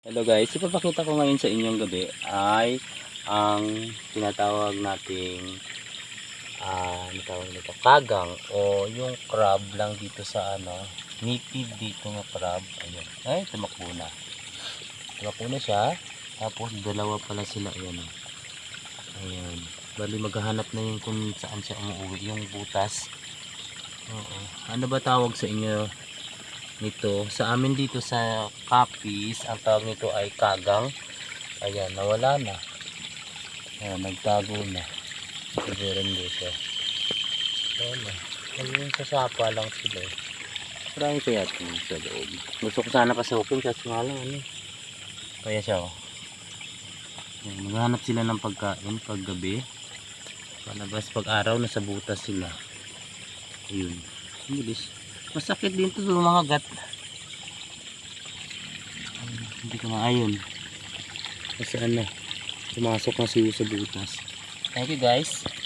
Hello guys, ipapakita ko ngayon sa inyong gabi ay ang tinatawag nating ano tawag nito, kagang o yung crab lang dito sa ano, native dito ng crab. Ayun. Ay, tumakbo na. Tumakbo na siya. Tapos dalawa pala sila yan. oh. Ayun. Bali maghahanap na yun kung saan siya umuwi, yung butas. Oo. Ano ba tawag sa inyo nito. Sa amin dito sa Capiz ang tawag nito ay kagang. Ayan nawala na. Ayan nagtago na. Siguro hindi siya. Wala ayun sa sapa lang sila eh. marami kaya ito sa loob. Gusto ko sana pasukin kasi nga lang ano kaya siya oh. Ayan, maghanap sila ng pagkain pag gabi palabas pag araw nasa butas sila. Ayun. Ang bilis Masakit din to mga gat. Hindi ko maayon. Kasi ano, pumasok na siya sa butas. Thank you guys.